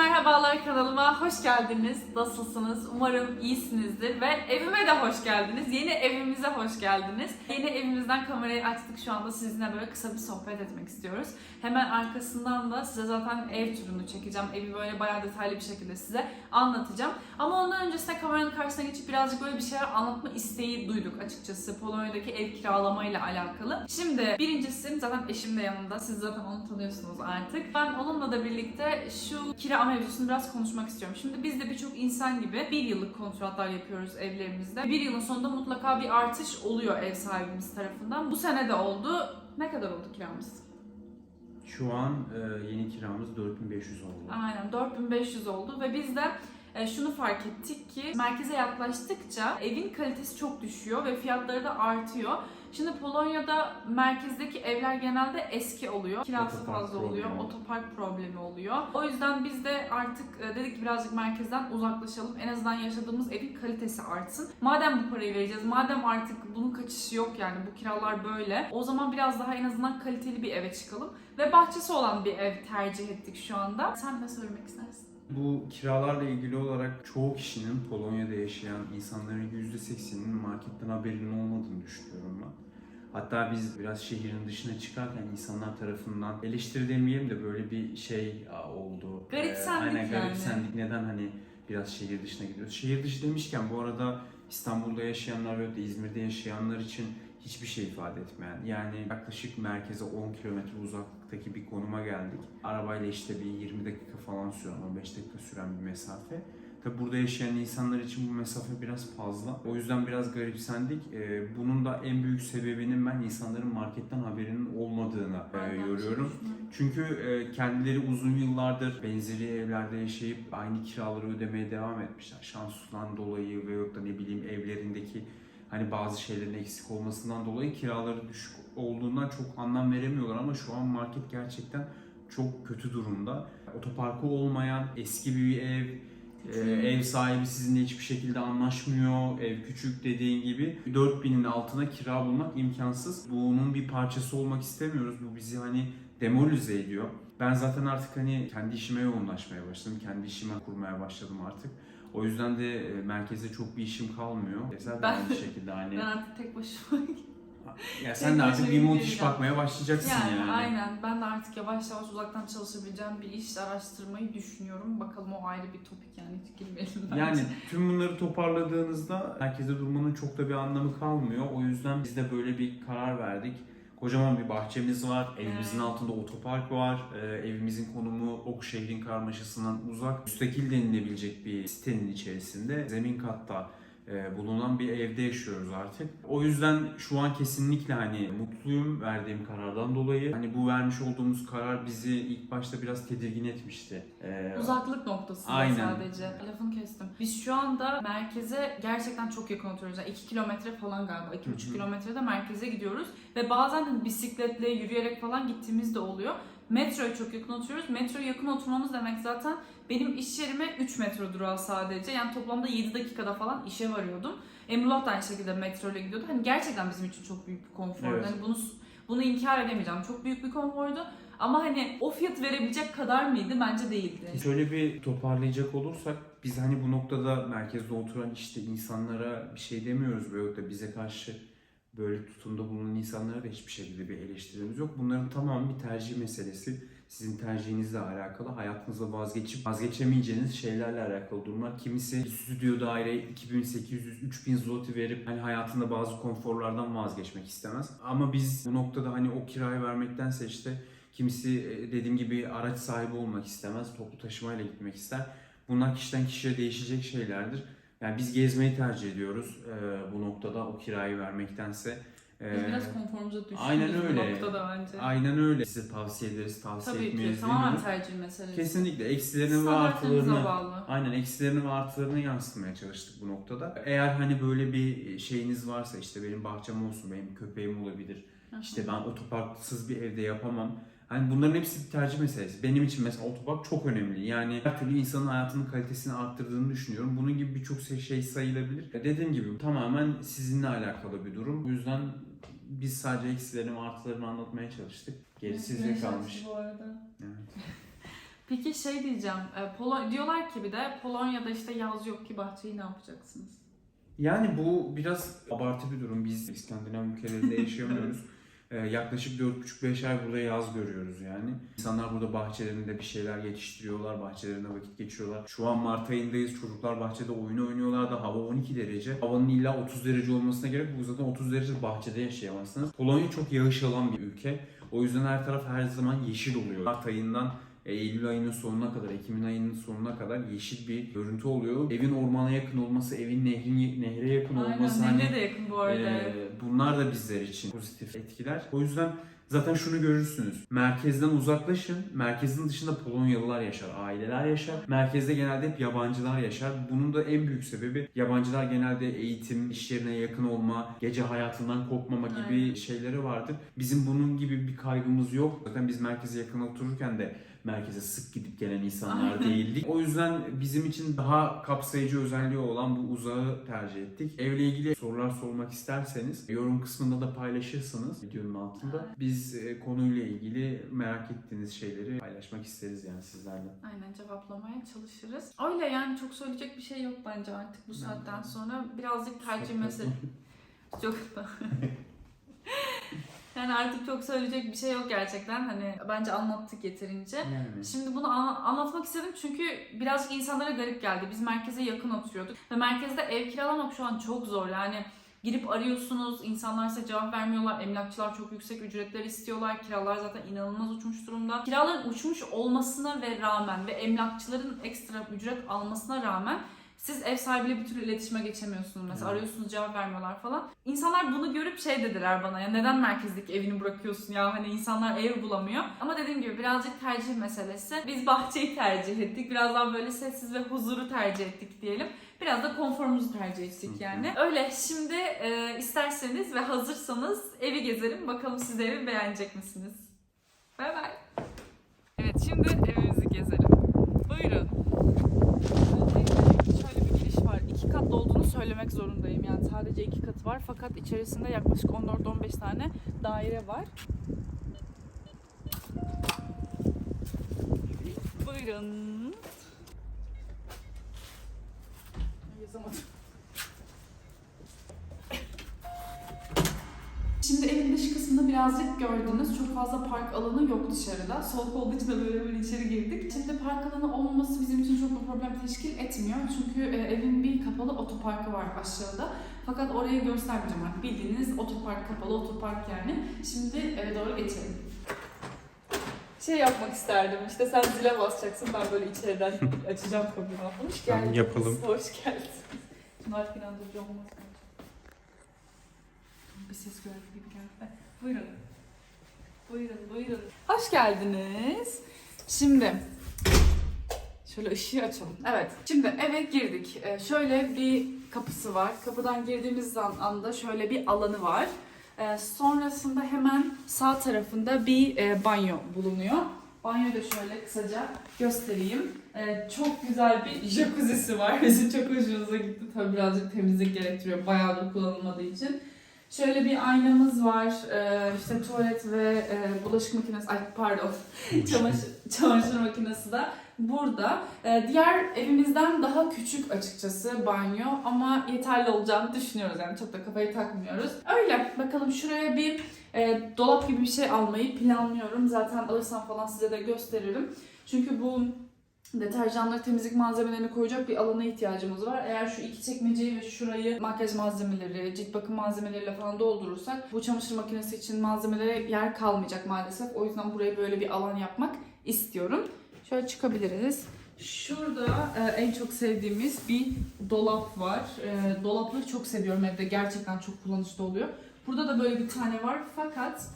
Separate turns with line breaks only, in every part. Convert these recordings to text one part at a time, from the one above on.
merhabalar kanalıma hoş geldiniz. Nasılsınız? Umarım iyisinizdir ve evime de hoş geldiniz. Yeni evimize hoş geldiniz. Yeni evimizden kamerayı açtık şu anda sizinle böyle kısa bir sohbet etmek istiyoruz. Hemen arkasından da size zaten ev turunu çekeceğim. Evi böyle bayağı detaylı bir şekilde size anlatacağım. Ama ondan öncesinde kameranın karşısına geçip birazcık böyle bir şeyler anlatma isteği duyduk açıkçası. Polonya'daki ev kiralamayla alakalı. Şimdi birincisi zaten eşim de yanımda. Siz zaten onu tanıyorsunuz artık. Ben onunla da birlikte şu kira mevzusunu biraz konuşmak istiyorum. Şimdi biz de birçok insan gibi bir yıllık kontratlar yapıyoruz evlerimizde. Bir yılın sonunda mutlaka bir artış oluyor ev sahibimiz tarafından. Bu sene de oldu. Ne kadar oldu kiramız?
Şu an e, yeni kiramız 4500 oldu.
Aynen 4500 oldu ve biz de e, şunu fark ettik ki merkeze yaklaştıkça evin kalitesi çok düşüyor ve fiyatları da artıyor. Şimdi Polonya'da merkezdeki evler genelde eski oluyor. Kirası
Otopark
fazla oluyor.
problemi.
Otopark problemi oluyor. O yüzden biz de artık e, dedik ki birazcık merkezden uzaklaşalım. En azından yaşadığımız evin kalitesi artsın. Madem bu parayı vereceğiz, madem artık bunun kaçışı yok yani bu kiralar böyle. O zaman biraz daha en azından kaliteli bir eve çıkalım. Ve bahçesi olan bir ev tercih ettik şu anda. Sen ne söylemek istersin?
Bu kiralarla ilgili olarak çoğu kişinin Polonya'da yaşayan insanların %80'inin marketten haberinin olmadığını düşünüyorum ben. Hatta biz biraz şehrin dışına çıkarken insanlar tarafından eleştiri demeyelim de böyle bir şey oldu.
Garipsendik
aynen
yani.
garipsendik. Neden hani biraz şehir dışına gidiyoruz. Şehir dışı demişken bu arada İstanbul'da yaşayanlar ve de İzmir'de yaşayanlar için hiçbir şey ifade etmeyen yani yaklaşık merkeze 10 kilometre uzaklıktaki bir konuma geldik. Arabayla işte bir 20 dakika falan süren 15 dakika süren bir mesafe. Tabi burada yaşayan insanlar için bu mesafe biraz fazla. O yüzden biraz garipsendik. Ee, bunun da en büyük sebebinin ben insanların marketten haberinin olmadığını e,
düşünüyorum.
Çünkü e, kendileri uzun yıllardır benzeri evlerde yaşayıp aynı kiraları ödemeye devam etmişler. Şansından dolayı ve yok da ne bileyim evlerindeki hani bazı şeylerin eksik olmasından dolayı kiraları düşük olduğundan çok anlam veremiyorlar ama şu an market gerçekten çok kötü durumda. Otoparkı olmayan eski bir ev, e, ev sahibi sizinle hiçbir şekilde anlaşmıyor, ev küçük dediğin gibi 4000'in altına kira bulmak imkansız. Bunun bir parçası olmak istemiyoruz. Bu bizi hani demoralize ediyor. Ben zaten artık hani kendi işime yoğunlaşmaya başladım. Kendi işimi kurmaya başladım artık. O yüzden de e, merkezde çok bir işim kalmıyor. De
Ben-
aynı şekilde hani.
Ben artık tek başıma
ya sen de artık remote iş bakmaya başlayacaksın
yani,
yani.
aynen ben de artık yavaş yavaş uzaktan çalışabileceğim bir iş araştırmayı düşünüyorum. Bakalım o ayrı bir topik yani hiç girmeyelim bence.
Yani tüm bunları toparladığınızda herkese durmanın çok da bir anlamı kalmıyor. O yüzden biz de böyle bir karar verdik. Kocaman bir bahçemiz var. Evimizin
Evet.
altında otopark var. Ee, evimizin konumu ok şehrin karmaşasından uzak. Müstakil denilebilecek bir sitenin içerisinde. Zemin katta bulunan bir evde yaşıyoruz artık. O yüzden şu an kesinlikle hani mutluyum verdiğim karardan dolayı. Hani bu vermiş olduğumuz karar bizi ilk başta biraz tedirgin etmişti. Ee,
Uzaklık
Aynen.
sadece. Lafını kestim. Biz şu anda merkeze gerçekten çok yakın oturuyoruz. Yani 2 kilometre falan galiba. 2,5
Hı hı.
kilometrede merkeze gidiyoruz. Ve bazen hani bisikletle, yürüyerek falan gittiğimiz de oluyor. Metroya çok yakın oturuyoruz. Metroya yakın oturmamız demek zaten benim iş yerime 3 metro durağı sadece. Yani toplamda 7 dakikada falan işe varıyordum. Emrullah da aynı şekilde metro ile gidiyordu. Hani gerçekten bizim için çok büyük bir konfor.
Evet.
Hani bunu bunu inkar edemeyeceğim. Çok büyük bir konfordu. Ama hani o fiyat verebilecek kadar mıydı? Bence değildi.
Şöyle bir toparlayacak olursak biz hani bu noktada merkezde oturan işte insanlara bir şey demiyoruz veyahut da bize karşı böyle tutumda bulunan insanlara da hiçbir şekilde bir eleştirimiz yok. Bunların tamamı bir tercih meselesi. Sizin tercihinizle alakalı, hayatınızda vazgeçip vazgeçemeyeceğiniz şeylerle alakalı durumlar. Kimisi stüdyo daire 2800-3000 zloty verip hani hayatında bazı konforlardan vazgeçmek istemez. Ama biz bu noktada hani o kirayı vermektense işte Kimisi e, dediğim gibi araç sahibi olmak istemez, toplu taşımayla gitmek ister. Bunlar kişiden kişiye değişecek şeylerdir. Yani biz gezmeyi tercih ediyoruz e, bu noktada o kirayı vermektense.
Biz biraz konforumuza düştük
aynen
bu
öyle.
noktada bence.
aynen öyle. Size tavsiye ederiz, tavsiye
Tabii ki
etmeyiz
tamamen
demiyoruz.
tercih meselesi.
Kesinlikle eksilerini ve artılarını
bağlı.
Aynen eksilerini ve artılarını yansıtmaya çalıştık bu noktada. Eğer hani böyle bir şeyiniz varsa işte benim bahçem olsun, benim köpeğim olabilir. İşte ben otoparksız bir evde yapamam. Hani bunların hepsi bir tercih meselesi. Benim için mesela otopark çok önemli. Yani her türlü insanın hayatının kalitesini arttırdığını düşünüyorum. Bunun gibi birçok şey- şey sayılabilir. Dediğim gibi tamamen sizinle alakalı bir durum. O yüzden biz sadece eksilerini ve artılarını anlatmaya çalıştık. Gerisi size kalmış.
Bu arada.
Evet.
Peki şey diyeceğim. e, Polo diyorlar ki bir de Polonya'da işte yaz yok ki bahçeyi ne yapacaksınız?
Yani bu biraz abartı bir durum. Biz İskandinav ülkelerinde yaşayamıyoruz. Ee, yaklaşık 4,5-5 ay burada yaz görüyoruz yani. İnsanlar burada bahçelerinde bir şeyler yetiştiriyorlar, bahçelerinde vakit geçiriyorlar. Şu an Mart ayındayız, çocuklar bahçede oyun oynuyorlar da hava 12 derece. Havanın illa 30 derece olmasına gerek yok. Zaten 30 derece bahçede yaşayamazsınız. Polonya çok yağış alan bir ülke. O yüzden her taraf her zaman yeşil oluyor. Mart ayından Eylül ayının sonuna kadar, Ekim ayının sonuna kadar yeşil bir görüntü oluyor. Evin ormana yakın olması, evin nehrin, nehre yakın olması
Aynen.
hani
de yakın bu arada.
ee, bunlar da bizler için pozitif etkiler. O yüzden zaten şunu görürsünüz. Merkezden uzaklaşın. Merkezin dışında Polonyalılar yaşar, aileler yaşar. Merkezde genelde hep yabancılar yaşar. Bunun da en büyük sebebi yabancılar genelde eğitim, iş yerine yakın olma, gece hayatından kopmama gibi
Aynen.
şeyleri vardır. Bizim bunun gibi bir kaygımız yok. Zaten biz merkeze yakın otururken de merkeze sık gidip gelen insanlar
Aynen.
değildik. O yüzden bizim için daha kapsayıcı özelliği olan bu uzağı tercih ettik. Evle ilgili sorular sormak isterseniz yorum kısmında da paylaşırsınız videonun altında.
Evet.
Biz e, konuyla ilgili merak ettiğiniz şeyleri paylaşmak isteriz yani sizlerle.
Aynen cevaplamaya çalışırız. Öyle yani çok söyleyecek bir şey yok bence artık bu saatten sonra. Birazcık tercih meselesi. Çok da. yani artık çok söyleyecek bir şey yok gerçekten. Hani bence anlattık yeterince.
Yani.
Şimdi bunu an- anlatmak istedim çünkü birazcık insanlara garip geldi. Biz merkeze yakın oturuyorduk ve merkezde ev kiralamak şu an çok zor. Yani girip arıyorsunuz, insanlar size cevap vermiyorlar. Emlakçılar çok yüksek ücretler istiyorlar. Kiralar zaten inanılmaz uçmuş durumda. Kiraların uçmuş olmasına ve rağmen ve emlakçıların ekstra ücret almasına rağmen siz ev sahibiyle bir türlü iletişime geçemiyorsunuz. Mesela
Evet.
arıyorsunuz cevap vermiyorlar falan. İnsanlar bunu görüp şey dediler bana ya neden merkezdeki evini bırakıyorsun ya hani insanlar ev bulamıyor. Ama dediğim gibi birazcık tercih meselesi. Biz bahçeyi tercih ettik. Biraz daha böyle sessiz ve huzuru tercih ettik diyelim. Biraz da konforumuzu tercih ettik yani. Öyle şimdi e, isterseniz ve hazırsanız evi gezelim. Bakalım siz evi beğenecek misiniz? Bay bay. Evet şimdi evimizi gezelim. Buyurun. Şöyle bir giriş var. İki katlı olduğunu söylemek zorundayım. Yani sadece iki katı var fakat içerisinde yaklaşık 14-15 tane daire var. Buyurun. Yazamadım. Şimdi evin dış kısmını birazcık gördünüz. Çok fazla park alanı yok dışarıda. Soğuk olduğu için de böyle böyle içeri girdik. Şimdi park alanı olmaması bizim için çok bir problem teşkil etmiyor. Çünkü e, evin bir kapalı otoparkı var aşağıda. Fakat orayı göstermeyeceğim artık. Bildiğiniz otopark, kapalı otopark yani. Şimdi eve doğru geçelim. Şey yapmak isterdim işte sen zile basacaksın ben böyle içeriden açacağım kapıyı. Hoş
Tamam,
geldiniz.
yapalım.
Hoş geldiniz. Bunlar inandırıcı olmaz mı? Bir ses gördü gibi geldi. Buyurun. Buyurun, buyurun. Hoş geldiniz. Şimdi şöyle ışığı açalım. Evet. Şimdi eve girdik. Ee, şöyle bir kapısı var. Kapıdan girdiğimiz an- anda şöyle bir alanı var. Ee, sonrasında hemen sağ tarafında bir e, banyo bulunuyor. Banyoyu da şöyle kısaca göstereyim. Ee, çok güzel bir jacuzzi'si var. Bizim çok hoşumuza gitti. Tabii birazcık temizlik gerektiriyor. Bayağıdır kullanılmadığı için. Şöyle bir aynamız var. Ee, işte tuvalet ve e, bulaşık makinesi, ay pardon, çamaşır, çamaşır makinesi de burada. Ee, diğer evimizden daha küçük açıkçası banyo ama yeterli olacağını düşünüyoruz yani çok da kafayı takmıyoruz. Öyle bakalım şuraya bir e, dolap gibi bir şey almayı planlıyorum. Zaten alırsam falan size de gösteririm. Çünkü bu deterjanları, temizlik malzemelerini koyacak bir alana ihtiyacımız var. Eğer şu iki çekmeceyi ve şurayı makyaj malzemeleri, cilt bakım malzemeleriyle falan doldurursak bu çamaşır makinesi için malzemelere yer kalmayacak maalesef. O yüzden buraya böyle bir alan yapmak istiyorum. Şöyle çıkabiliriz. Şurada e, en çok sevdiğimiz bir dolap var. E, dolapları çok seviyorum evde. Gerçekten çok kullanışlı oluyor. Burada da böyle bir tane var fakat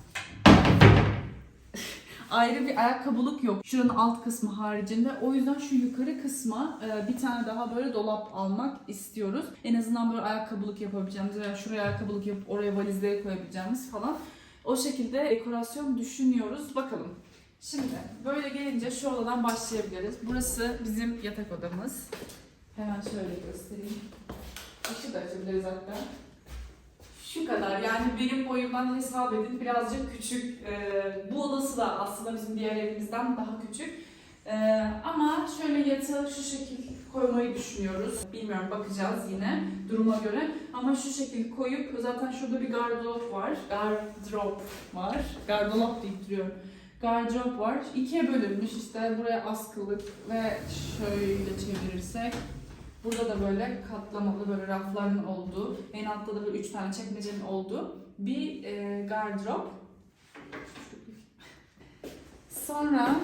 ayrı bir ayakkabılık yok. Şuranın alt kısmı haricinde. O yüzden şu yukarı kısma e, bir tane daha böyle dolap almak istiyoruz. En azından böyle ayakkabılık yapabileceğimiz veya şuraya ayakkabılık yapıp oraya valizleri koyabileceğimiz falan. O şekilde dekorasyon düşünüyoruz. Bakalım. Şimdi böyle gelince şu odadan başlayabiliriz. Burası bizim yatak odamız. Hemen şöyle göstereyim. Işığı da açabiliriz hatta. Kadar yani benim boyumdan hesap edin birazcık küçük. Ee, bu odası da aslında bizim diğer evimizden daha küçük. Ee, ama şöyle yatağı şu şekil koymayı düşünüyoruz. Bilmiyorum bakacağız yine duruma göre. Ama şu şekil koyup zaten şurada bir gardırop var. Gardırop var. Gardırop deyip duruyorum. Gardırop var. İkiye bölünmüş işte buraya askılık ve şöyle çevirirsek Burada da böyle katlamalı böyle rafların olduğu, en altta da böyle üç tane çekmecenin olduğu bir e, gardırop. Sonra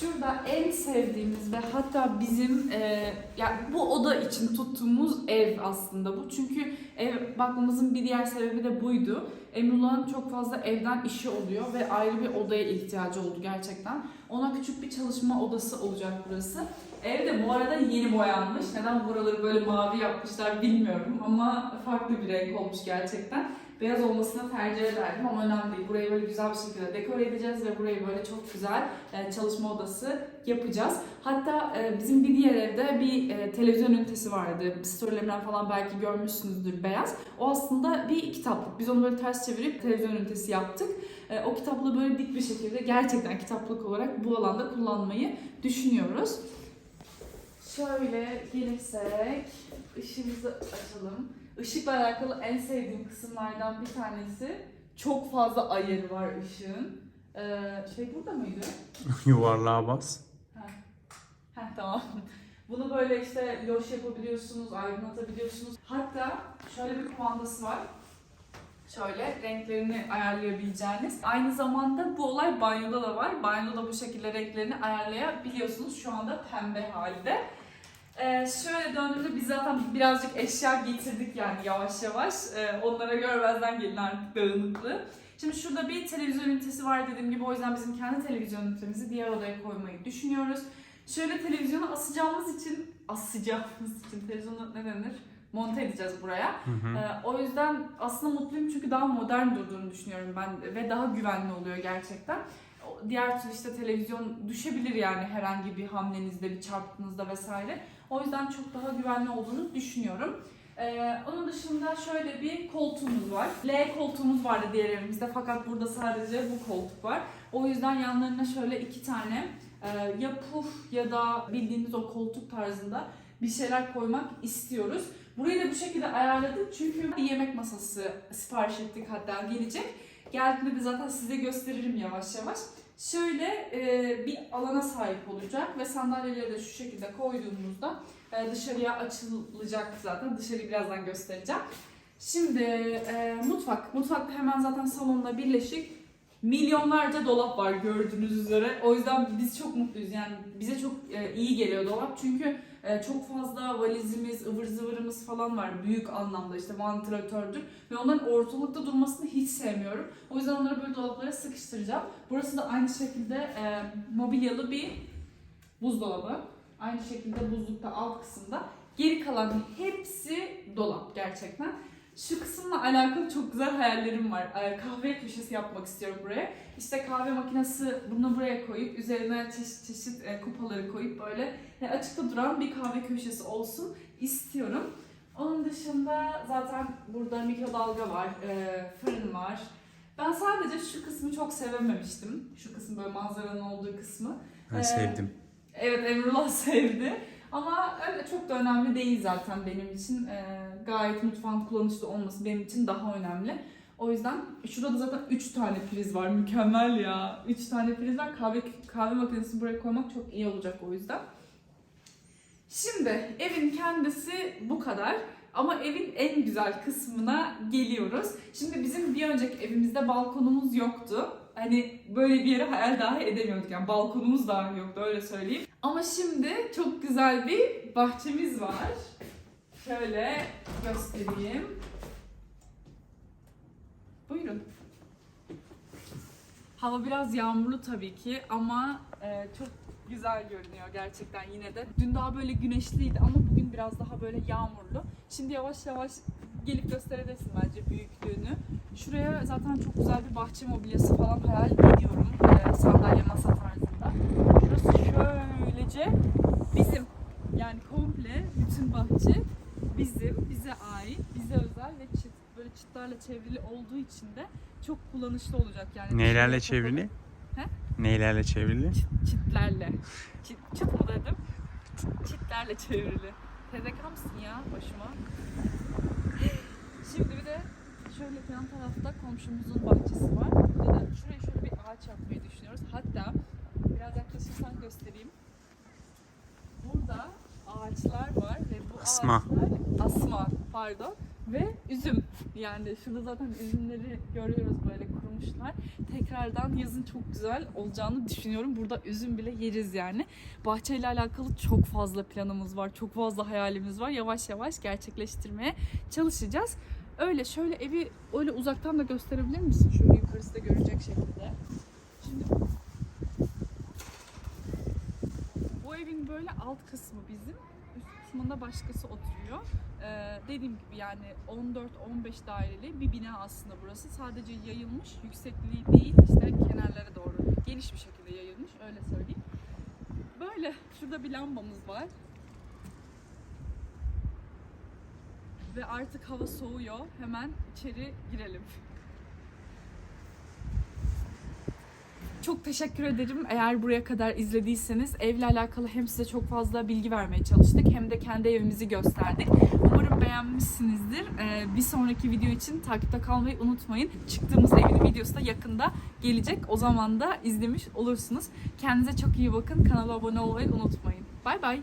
şurada en sevdiğimiz ve hatta bizim e, yani bu oda için tuttuğumuz ev aslında bu. Çünkü ev bakmamızın bir diğer sebebi de buydu. Emrullah'ın çok fazla evden işi oluyor ve ayrı bir odaya ihtiyacı oldu gerçekten. Ona küçük bir çalışma odası olacak burası. Ev de bu arada yeni boyanmış. Neden buraları böyle mavi yapmışlar bilmiyorum ama farklı bir renk olmuş gerçekten. Beyaz olmasını tercih ederdim ama önemli değil. Burayı böyle güzel bir şekilde dekore edeceğiz ve burayı böyle çok güzel e, çalışma odası yapacağız. Hatta e, bizim bir diğer evde bir e, televizyon ünitesi vardı. Storylerimden falan belki görmüşsünüzdür beyaz. O aslında bir kitaplık. Biz onu böyle ters çevirip televizyon ünitesi yaptık. O kitaplığı böyle dik bir şekilde gerçekten kitaplık olarak bu alanda kullanmayı düşünüyoruz. Şöyle gelirsek ışığımızı açalım. Işıkla alakalı en sevdiğim kısımlardan bir tanesi çok fazla ayarı var ışığın. Ee, şey burada mıydı?
Yuvarlığa bas.
Heh tamam. Bunu böyle işte loş yapabiliyorsunuz, aydınlatabiliyorsunuz. Hatta şöyle bir kumandası var. Şöyle renklerini ayarlayabileceğiniz. Aynı zamanda bu olay banyoda da var. Banyoda da bu şekilde renklerini ayarlayabiliyorsunuz. Şu anda pembe halde. Ee, şöyle döndüğümüzde biz zaten birazcık eşya getirdik yani yavaş yavaş. Ee, onlara görmezden gelin artık dağınıklığı. Şimdi şurada bir televizyon ünitesi var dediğim gibi o yüzden bizim kendi televizyon ünitemizi diğer odaya koymayı düşünüyoruz. Şöyle televizyonu asacağımız için, asacağımız için televizyonu ne denir? Monte edeceğiz buraya. Ee, o yüzden aslında mutluyum çünkü daha modern durduğunu düşünüyorum ben ve daha güvenli oluyor gerçekten. Diğer türlü işte televizyon düşebilir yani herhangi bir hamlenizde, bir çarptığınızda vesaire. O yüzden çok daha güvenli olduğunu düşünüyorum. Ee, onun dışında şöyle bir koltuğumuz var. L koltuğumuz vardı diğer evimizde fakat burada sadece bu koltuk var. O yüzden yanlarına şöyle iki tane e, ya puf ya da bildiğiniz o koltuk tarzında bir şeyler koymak istiyoruz. Burayı da bu şekilde ayarladık çünkü yemek masası sipariş ettik hatta gelecek. Geldiğinde de zaten size gösteririm yavaş yavaş. Şöyle e, bir alana sahip olacak ve sandalyeleri de şu şekilde koyduğumuzda e, dışarıya açılacak zaten. Dışarıyı birazdan göstereceğim. Şimdi e, mutfak. Mutfakta hemen zaten salonla birleşik milyonlarca dolap var gördüğünüz üzere. O yüzden biz çok mutluyuz. Yani bize çok e, iyi geliyor dolap. Çünkü e, çok fazla valizimiz, ıvır zıvırımız falan var. Büyük anlamda işte vantilatördür. Ve onların ortalıkta durmasını hiç sevmiyorum. O yüzden onları böyle dolaplara sıkıştıracağım. Burası da aynı şekilde e, mobilyalı bir buzdolabı. Aynı şekilde buzlukta alt kısımda. Geri kalan hepsi dolap gerçekten. Şu kısımla alakalı çok güzel hayallerim var. Ee, Kahve köşesi yapmak istiyorum buraya. İşte kahve makinesi bunu buraya koyup üzerine çeşit çeşit e, kupaları koyup böyle e, açıkta duran bir kahve köşesi olsun istiyorum. Onun dışında zaten burada mikrodalga var, e, fırın var. Ben sadece şu kısmı çok sevememiştim. Şu kısım böyle manzaranın olduğu kısmı.
Ben
Ee,
sevdim.
Evet Emrullah sevdi. Ama öyle çok da önemli değil zaten benim için. Ee, gayet mutfağın kullanışlı olması benim için daha önemli. O yüzden şurada da zaten 3 tane priz var. Mükemmel ya. 3 tane priz var. Kahve kahve makinesini buraya koymak çok iyi olacak o yüzden. Şimdi evin kendisi bu kadar. Ama evin en güzel kısmına geliyoruz. Şimdi bizim bir önceki evimizde balkonumuz yoktu. Hani böyle bir yere hayal dahi edemiyorduk. Yani balkonumuz dahi yoktu öyle söyleyeyim. Ama şimdi çok güzel bir bahçemiz var. Şöyle göstereyim. Buyurun. Hava biraz yağmurlu tabii ki ama e, çok güzel görünüyor gerçekten yine de. Dün daha böyle güneşliydi ama bugün biraz daha böyle yağmurlu. Şimdi yavaş yavaş gelip gösterebilirsin bence büyüklüğünü. Şuraya zaten çok güzel bir bahçe mobilyası falan hayal ediyorum. E, sandalye masa tarzında. Şurası şöylece bizim. Yani komple bütün bahçe bizim, bize ait, bize özel ve çıt, böyle çıtlarla çevrili olduğu için de çok kullanışlı olacak yani. Kapalı-
çevrili?
He?
Neylerle çevrili?
Çitlerle. Çit, çıt mı dedim? Çitlerle çevrili. TDK mısın ya başıma? Şimdi bir de şöyle yan tarafta komşumuzun bahçesi var. Burada da şuraya şöyle bir ağaç yapmayı düşünüyoruz. Hatta biraz yaklaşırsan göstereyim. Burada ağaçlar var ve bu
Asma.
ağaçlar asma pardon ve üzüm. Yani şurada zaten üzümleri görüyoruz böyle kurumuşlar. Tekrardan yazın çok güzel olacağını düşünüyorum. Burada üzüm bile yeriz yani. Bahçeyle alakalı çok fazla planımız var. Çok fazla hayalimiz var. Yavaş yavaş gerçekleştirmeye çalışacağız. Öyle şöyle evi öyle uzaktan da gösterebilir misin? Şöyle yukarısı da görecek şekilde. Şimdi bu evin böyle alt kısmı bizim. Üst kısmında başkası oturuyor. Ee, dediğim gibi yani 14-15 daireli bir bina aslında burası. Sadece yayılmış, yüksekliği değil işte kenarlara doğru geniş bir şekilde yayılmış öyle söyleyeyim. Böyle şurada bir lambamız var. Ve artık hava soğuyor. Hemen içeri girelim. Çok teşekkür ederim. Eğer buraya kadar izlediyseniz evle alakalı hem size çok fazla bilgi vermeye çalıştık hem de kendi evimizi gösterdik. Umarım beğenmişsinizdir. Ee, bir sonraki video için takipte kalmayı unutmayın. Çıktığımız evin videosu da yakında gelecek. O zaman da izlemiş olursunuz. Kendinize çok iyi bakın. Kanala abone olmayı unutmayın. Bay bay.